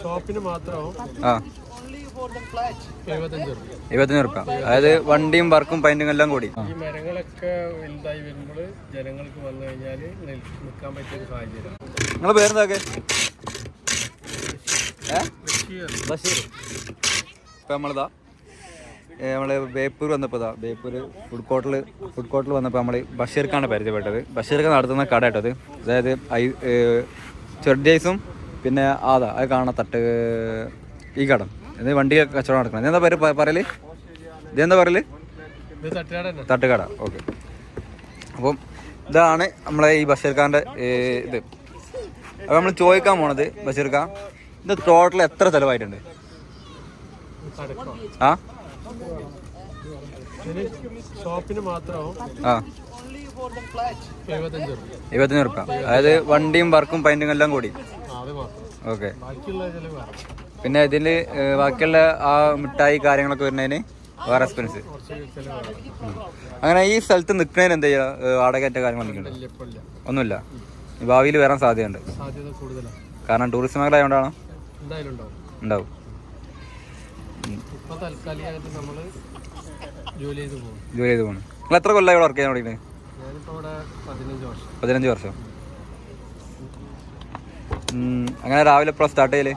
ഷോപ്പിന് മാത്രമാവും ആ. എഴുപത്തഞ്ച് റുപ്യ ഇരുപത്തഞ്ച് റുപ്യ അതായത് വണ്ടിയും വർക്കും പൈന്റും എല്ലാം കൂടി. ഈ മരങ്ങളൊക്കെ വലുതായി വരുമ്പോൾ ജനങ്ങൾക്ക് വന്നു കഴിഞ്ഞാൽ നിൽക്കാൻ പറ്റിയ ഒരു സാഹചര്യം. നിങ്ങളെ പേരെന്താക്കെ? ബഷീർ. ഇപ്പം നമ്മളിതാ ഏ, നമ്മൾ ബേപ്പൂർ വന്നപ്പോൾ ഇതാ ബേപ്പൂർ ഫുഡ് കോർട്ടിൽ ഫുഡ് കോർട്ടിൽ വന്നപ്പോൾ നമ്മൾ ബഷീർക്കാണ് പരിചയപ്പെട്ടത്. ബഷീർക്ക് നടത്തുന്ന കട കേട്ടത് അതായത് ഐ ചെറുഡേയ്സും പിന്നെ അതാ അത് കാണത്തട്ട് ഈ കടം. ഇത് വണ്ടി കച്ചവടം നടക്കണം എന്താ പേര് പറയൽ? ഇതെന്താ പറയൽ? തട്ടുകാട്. ഓക്കെ. അപ്പം ഇതാണ് നമ്മളെ ഈ ബഷീർഖാന്റെ ഇത്. അപ്പോൾ നമ്മൾ ചോദിക്കാൻ പോണത് ബഷീർഖാ ഇത് ടോട്ടൽ എത്ര ചിലവായിട്ടുണ്ട്? ആ? ഇരുപത്തഞ്ഞൂറ് ആ. എഴുപത്തഞ്ച് റുപ്യ. അതായത് വണ്ടിയും വർക്കും പെയിന്റിങ് എല്ലാം കൂടി. ഓക്കെ. പിന്നെ ഇതിൽ ബാക്കിയുള്ള ആ മിഠായി കാര്യങ്ങളൊക്കെ വരുന്നതിന് വേറെ എക്സ്പെൻസ് അങ്ങനെ ഈ സ്ഥലത്ത് നിൽക്കുന്നതിന് എന്താ ചെയ്യുക വാടകയറ്റ കാര്യങ്ങൾ നിൽക്കുന്നുണ്ട് ഒന്നുമില്ല. ഭാവിയിൽ വരാൻ സാധ്യതയുണ്ട്. സാധ്യത കാരണം ടൂറിസ്റ്റ് മേഖല ആയതുകൊണ്ടാണ് ഉണ്ടാവും. ജോലി ചെയ്ത് പോകും പോകണം നിങ്ങൾ എത്ര കൊല്ലം ഇവിടെ വർക്ക് ചെയ്യാൻ തുടങ്ങിയത്? പതിനഞ്ച് വർഷം. അങ്ങനെ രാവിലെ എപ്പോഴാണ് സ്റ്റാർട്ട് ചെയ്യൽ?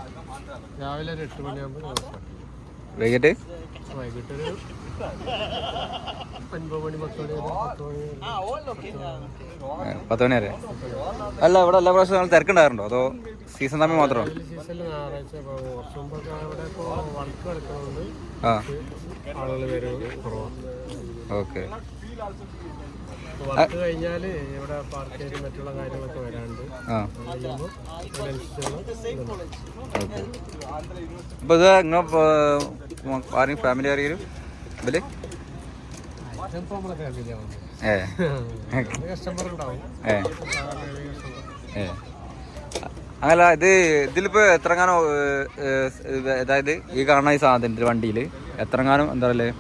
രാവിലെ ഒരു എട്ട് മണിയാകുമ്പോൾ വൈകിട്ട്? ഒരു പത്ത് മണി വരെ അല്ല ഇവിടെ എല്ലാ പ്രാവശ്യം നിങ്ങൾ തിരക്കുണ്ടായിരുന്നോ അതോ സീസൺ തമ്മിൽ മാത്രമോ ആ. കുറവാണ് ഓക്കെ. വർക്ക് കഴിഞ്ഞാൽ ഇവിടെ മറ്റുള്ള കാര്യങ്ങളൊക്കെ വരാണ്ട് അപ്പോൾ ഇത് നിങ്ങൾ ആരെങ്കിലും ഫാമിലി ആരെങ്കിലും ഏ. ഏ. അങ്ങനല്ല ഇത് ഇതിലിപ്പോ എത്രങ്ങാനോ അതായത് ഈ കാണുന്ന ഈ സാധനത്തിൽ വണ്ടിയിൽ എത്രങ്ങാനും എന്താ പറയുക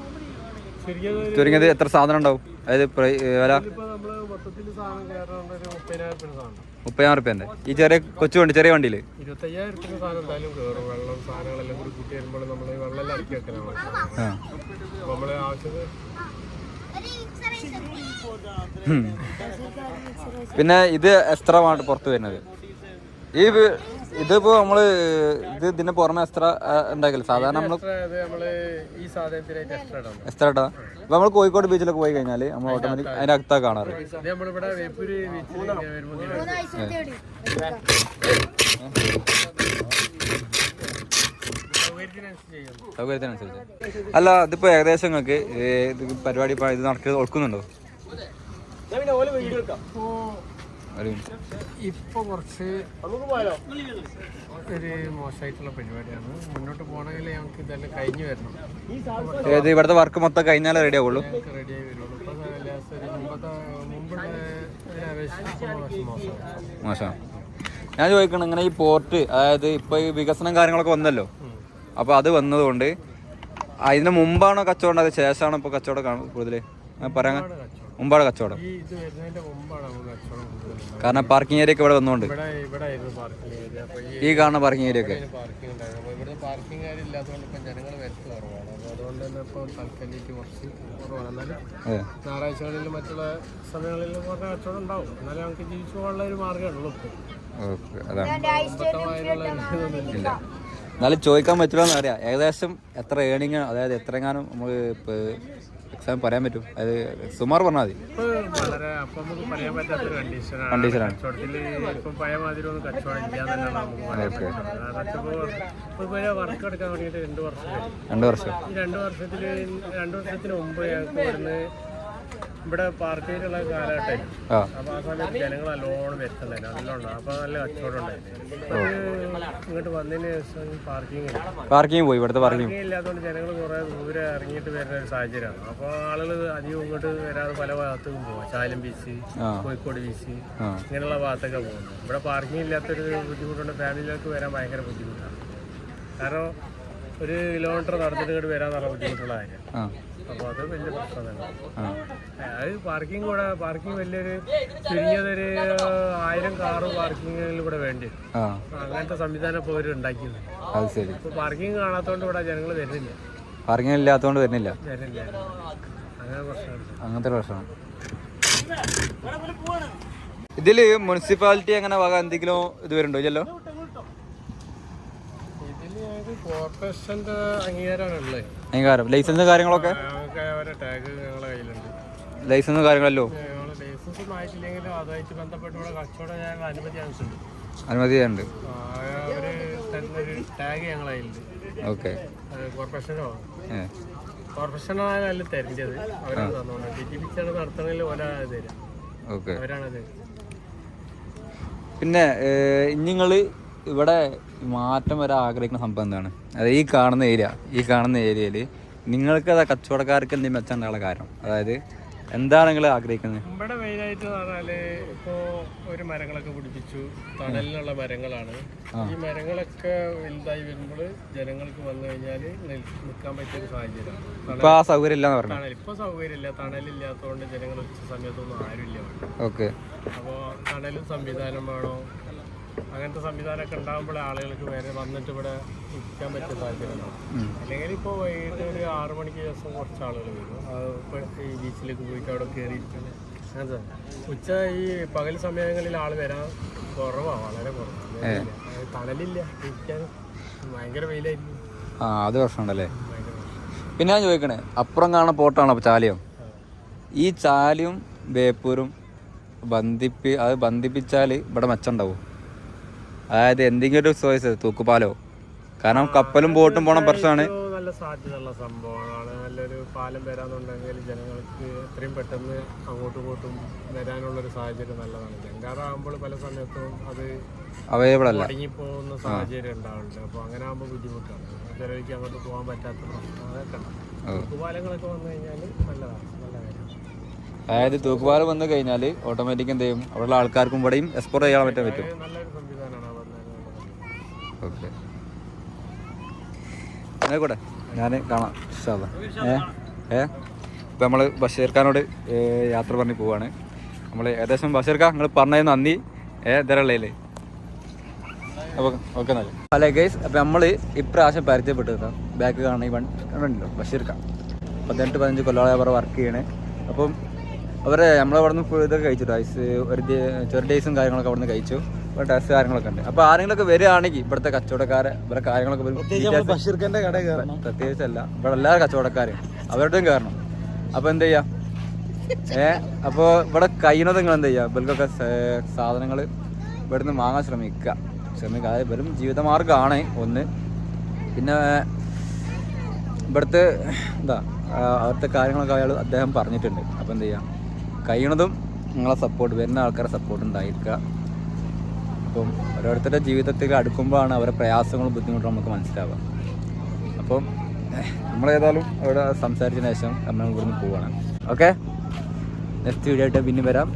ചുരുങ്ങിയത് എത്ര സാധനം ഉണ്ടാവും? അതായത് വില മുപ്പതിനായിരം റുപ്യന്റെ ഈ ചെറിയ കൊച്ചു വണ്ടി ചെറിയ വണ്ടിയിൽ പിന്നെ ഇത് എത്ര പുറത്ത് വരുന്നത്. ഈ ഇതിപ്പോ നമ്മൾ ഇത് ഇതിന് പുറമെ എക്സ്ട്ര ഉണ്ടാക്കില്ല സാധാരണ നമ്മൾ നമ്മൾ എക്സ്ട്രാ ഇടാം? ഇപ്പൊ നമ്മൾ കോഴിക്കോട് ബീച്ചിലൊക്കെ പോയി കഴിഞ്ഞാൽ നമ്മൾ ഓട്ടോമാറ്റിക് അതിന്റെ അകത്താ കാണാറ്. സൗകര്യത്തിനനുസരിച്ച് അല്ല ഇതിപ്പോ ഏകദേശം നിങ്ങൾക്ക് ഇത് പരിപാടി ഇപ്പൊ ഇത് ഒരു minute. ഇപ്പൊ കുറച്ച് ഒരു മോശമായിട്ടുള്ള പരിപാടിയാണ്. മുന്നോട്ട് പോകണമെങ്കിൽ ഞങ്ങൾക്ക് ഇതെല്ലാം കഴിഞ്ഞു വരണം. ഏത് ഇവിടുത്തെ വർക്ക് മൊത്തം കഴിഞ്ഞാലേ റെഡി ആവുള്ളൂ? റെഡി ആയി വരുള്ളൂ. മുമ്പത്തെ മുമ്പുള്ള മോശമാണ് മോശം. ഞാൻ ചോദിക്കണം ഇങ്ങനെ ഈ പോർട്ട് അതായത് ഇപ്പൊ ഈ വികസനം കാര്യങ്ങളൊക്കെ വന്നല്ലോ. അപ്പോൾ അത് വന്നതുകൊണ്ട് അതിന് മുമ്പാണോ കച്ചവടം അത് ശേഷമാണോ ഇപ്പൊ കച്ചവടം കാണും കൂടുതൽ പറയാൻ മുമ്പാണ് കച്ചവടം കാരണം പാർക്കിംഗ് ഏരിയ ഒക്കെ ഇവിടെ വന്നുകൊണ്ട് ഈ കാണുന്ന പാർക്കിംഗ് ഏരിയ ഒക്കെ. എന്നാലും അതെ ഞായറാഴ്ചകളിലും മറ്റുള്ള സമയങ്ങളിലും കുറേ കച്ചവടം ഉണ്ടാവും. എന്നാലും നമുക്ക് ജീവിച്ചു പോകാനുള്ള ഒരു മാർഗമേ ഉള്ളൂ ഇപ്പോൾ ഓക്കെ അതാണ്. മൊത്തമായുള്ള ഇതൊന്നും ഇല്ല. എന്നാലും ചോദിക്കാൻ പറ്റില്ല എന്നറിയാം. ഏകദേശം എത്ര ഏണിങ് അതായത് എത്രയെങ്ങാനും നമുക്ക് എക്സാം പറയാൻ പറ്റും. അത് സുമാർ പറഞ്ഞാൽ മതി. കണ്ടീഷനാണ് രണ്ട് വർഷം രണ്ട് വർഷത്തിൽ രണ്ട് വർഷത്തിന് മുമ്പ് ഞങ്ങൾക്ക് ഇവിടുന്ന് ഇവിടെ പാർക്കിങ്ങിലുള്ള കാലഘട്ടം അപ്പൊ ആ സമയത്ത് ജനങ്ങൾ നല്ലോണം വരുത്തുണ്ടായിരുന്നു നല്ലോണം അപ്പൊ നല്ല കച്ചവടം ഉണ്ടായിരുന്നു ഇങ്ങോട്ട് വന്നതിന് ശേഷം പാർക്കിംഗ് പാർക്കിംഗ് പോയി ഇവിടുത്തെ പാർക്കിംഗ് ഇല്ലാത്തതുകൊണ്ട് ജനങ്ങൾ കുറെ ദൂരെ ഇറങ്ങിയിട്ട് വരുന്ന ഒരു സാഹചര്യമാണ്. അപ്പൊ ആളുകൾ അധികം ഇങ്ങോട്ട് വരാതെ പല ഭാഗത്തേക്കും പോകാം ചാലം ബീച്ച് കോഴിക്കോട് ബീച്ച് ഇങ്ങനെയുള്ള ഭാഗത്തൊക്കെ പോകുന്നു. ഇവിടെ പാർക്കിംഗ് ഇല്ലാത്തൊരു ബുദ്ധിമുട്ടുണ്ട്. ഫാമിലികൾക്ക് വരാൻ ഭയങ്കര ബുദ്ധിമുട്ടാണ്. കാരണം ഒരു കിലോമീറ്റർ നടന്നിട്ട് ഇങ്ങോട്ട് വരാൻ നല്ല ബുദ്ധിമുട്ടുള്ള കാര്യം. അപ്പോൾ അത് വലിയ പ്രശ്നമാണ് അത് പാർക്കിംഗ് കൂടെ പാർക്കിംഗ് വലിയൊരു ചുരുങ്ങിയതൊരു ആയിരം കാറ് പാർക്കിങ്ങിൽ കൂടെ വേണ്ടി. അങ്ങനത്തെ സംവിധാനം ഇപ്പോൾ അവർ ഉണ്ടാക്കിയത്. അത് ശരി. ഇപ്പോൾ പാർക്കിംഗ് കാണാത്തതുകൊണ്ട് ഇവിടെ ജനങ്ങൾ വരുന്നില്ല. പാർക്കിംഗ് ഇല്ലാത്തതുകൊണ്ട് വരുന്നില്ല. വരുന്നില്ല. അങ്ങനെ പ്രശ്നമുണ്ട്. അങ്ങനത്തെ പ്രശ്നമാണ്. ഇതിൽ മുനിസിപ്പാലിറ്റി അങ്ങനെ വക എന്തെങ്കിലും ഇത് വരുന്നുണ്ടോ ഇല്ലല്ലോ ഇതിൽ ഞങ്ങൾക്ക് കോർപ്പറേഷന്റെ അംഗീകാരമാണ് ഉള്ളത് അംഗീകാരം. ലൈസൻസ് കാര്യങ്ങളൊക്കെ? ലൈസൻസും കാര്യങ്ങളല്ലോ? അനുമതി ചെയ്യാനുണ്ട്. ഓക്കെ. കോർപ്പറേഷനോ കോർപ്പറേഷനാണ്. അതിൽ തരേണ്ടത്. അവരാണ് തന്നുകൊണ്ട് ടി ടി പിച്ചാണ് നടത്തണമെങ്കിൽ ഒരാൾ തരും ഓക്കെ. അവരാണ് തരും പിന്നെ നിങ്ങൾ ഇവിടെ മാറ്റം വരാൻ ആഗ്രഹിക്കുന്ന സംഭവം എന്താണ്? അതായത് ഈ കാണുന്ന ഏരിയ ഈ കാണുന്ന ഏരിയയിൽ നിങ്ങൾക്ക് അത് കച്ചവടക്കാർക്ക് എന്തെങ്കിലും മെച്ചമുണ്ടാകാനുള്ള കാരണം? അതായത് എന്താണ് നിങ്ങൾ ആഗ്രഹിക്കുന്നത്? ഇവിടെ മെയിനായിട്ട് പറഞ്ഞാൽ ഇപ്പോ ഒരു മരങ്ങളൊക്കെ പിടിപ്പിച്ചു. തണലിനുള്ള മരങ്ങളാണ്. ഈ മരങ്ങളൊക്കെ വലുതായി വരുമ്പോൾ ജനങ്ങൾക്ക് വന്നു കഴിഞ്ഞാൽ നിൽക്കാൻ പറ്റിയ ഒരു സാഹചര്യമാണ് ഇപ്പൊ ആ സൗകര്യം ഇല്ലാന്ന് പറഞ്ഞു? തണൽ സൗകര്യം ഇല്ല തണലില്ലാത്തതുകൊണ്ട് ജനങ്ങൾ ഉച്ച സമയത്തൊന്നും ആരുമില്ല ഇല്ല ഓക്കെ. അപ്പോൾ തണലും സംവിധാനം വേണോ അങ്ങനത്തെ സംവിധാനമൊക്കെ ഉണ്ടാകുമ്പോൾ ആളുകൾക്ക് വരെ വന്നിട്ട് ഇവിടെ നിൽക്കാൻ പറ്റിയ സാഹചര്യമാണ് അല്ലെങ്കിൽ ഇപ്പോൾ വൈകിട്ട് ഒരു ആറു മണിക്ക് ദിവസം കുറച്ച് ആളുകൾ വരും. അത് ഇപ്പോൾ ഈ ബീച്ചിലേക്ക് പോയിട്ട് അവിടെ അങ്ങനത്തെ ഉച്ച ഈ പകൽ സമയങ്ങളിൽ ആൾ വരാൻ കുറവാണ് വളരെ കുറവാണ് തണലില്ല. ഇരിക്കാൻ ഭയങ്കര വെയിലായിരിക്കും. ആ അത് പ്രശ്നമുണ്ടല്ലേ? പിന്നെ ഞാൻ ചോദിക്കണേ അപ്പുറം കാണുന്ന പോട്ടാണോ ചാലിയം? ഈ ചാലിയും ബേപ്പൂരും ബന്ധിപ്പി അത് ബന്ധിപ്പിച്ചാൽ ഇവിടെ മെച്ചമുണ്ടാവും അതായത് എന്തെങ്കിലും ഒരു ചോയ്സ് തൂക്കുപാലോ? കാരണം കപ്പലും ബോട്ടും പോണ പ്രശ്നമാണ് നല്ല സാധ്യതയുള്ള സംഭവമാണ്. നല്ലൊരു പാലം വരാന്നുണ്ടെങ്കിൽ ജനങ്ങൾക്ക് എത്രയും പെട്ടെന്ന് അങ്ങോട്ടും ഇങ്ങോട്ടും വരാനുള്ളൊരു സാഹചര്യം നല്ലതാണ്. ജങ്കാറാകുമ്പോൾ പല സമയത്തും അത് അവൈലബിൾ അല്ല. പോകുന്ന സാഹചര്യം ഉണ്ടാവുന്നുണ്ട്. അപ്പോൾ അങ്ങനെ ആകുമ്പോൾ ബുദ്ധിമുട്ടാണ്. അങ്ങോട്ട് പോകാൻ പറ്റാത്ത അതൊക്കെ വന്നു കഴിഞ്ഞാൽ നല്ലതാണ്. നല്ല കാര്യം. അതായത് തൂക്കുപാലം വന്നു കഴിഞ്ഞാൽ ഓട്ടോമാറ്റിക് എന്ത് ചെയ്യും? അവിടെയുള്ള ആൾക്കാർക്കും ഇവിടെയും എക്സ്പോർട്ട് ചെയ്യാൻ പറ്റാൻ പറ്റും അത് നല്ലൊരു സംവിധാനമാണ് വന്നത് ഓക്കെ. ആയിക്കോട്ടെ. ഞാൻ കാണാം. സാധാ ഏ? ഏ? ഇപ്പം നമ്മൾ ബഷീർ ഖാനോട് യാത്ര പറഞ്ഞ് പോവാണ്. നമ്മൾ ഏകദേശം ബഷീർ ഖാൻ നിങ്ങൾ പറഞ്ഞതിന് നന്ദി. ഏ ഇതരല്ലേ അപ്പോൾ ഓക്കെ നല്ല അല്ലേ ഗൈസ് അപ്പം നമ്മൾ ഇപ്രാവശ്യം പരിചയപ്പെട്ടത് ബാക്ക് കാണണം ഈ വൺ കണ്ടോ ബഷീർ ഖാൻ പതിനെട്ട് പതിനഞ്ച് കൊല്ലോളം അവർ വർക്ക് ചെയ്യണേ. അപ്പം അവരെ നമ്മളവിടെ നിന്ന് ഫുൾ ഇതൊക്കെ കഴിച്ചു. ഐസ് ഒരു ചെറു ഡേയ്സും കാര്യങ്ങളൊക്കെ അവിടെ നിന്ന് കഴിച്ചു. ടെസ്റ്റ് കാര്യങ്ങളൊക്കെ ഉണ്ട്. അപ്പോൾ ആരെങ്കിലൊക്കെ വരികയാണെങ്കിൽ ഇവിടുത്തെ കച്ചവടക്കാരെ ഇവിടെ കാര്യങ്ങളൊക്കെ വരും. പ്രത്യേകിച്ചല്ല ഇവിടെ എല്ലാ കച്ചവടക്കാരും അവരുടെയും കയറണം. അപ്പോൾ എന്ത് ചെയ്യാ? ഏ അപ്പോൾ ഇവിടെ കഴിയുന്നത് നിങ്ങൾ എന്ത് ചെയ്യുക ഇവർക്കൊക്കെ സാധനങ്ങൾ ഇവിടുന്ന് വാങ്ങാൻ ശ്രമിക്കുക. ശ്രമിക്കുക. അതായത് വെറും ജീവിതമാർഗമാണ് ഒന്ന്. പിന്നെ ഇവിടുത്തെ എന്താ അവിടുത്തെ കാര്യങ്ങളൊക്കെ അയാൾ അദ്ദേഹം പറഞ്ഞിട്ടുണ്ട്. അപ്പോൾ എന്ത് ചെയ്യുക കഴിയണതും നിങ്ങളെ സപ്പോർട്ട് വരുന്ന ആൾക്കാരെ സപ്പോർട്ട് ഉണ്ടായിരിക്കുക. അപ്പം ഓരോരുത്തരുടെ ജീവിതത്തിൽ അടുക്കുമ്പോഴാണ് അവരുടെ പ്രയാസങ്ങളും ബുദ്ധിമുട്ടും നമുക്ക് മനസ്സിലാവുക. അപ്പം നമ്മളേതായാലും അവിടെ സംസാരിച്ചതിന് ശേഷം നമ്മൾ ഇവിടുന്ന് പോവുകയാണ് ഓക്കെ? നെക്സ്റ്റ് വീഡിയോ ആയിട്ട് പിന്നെ വരാം.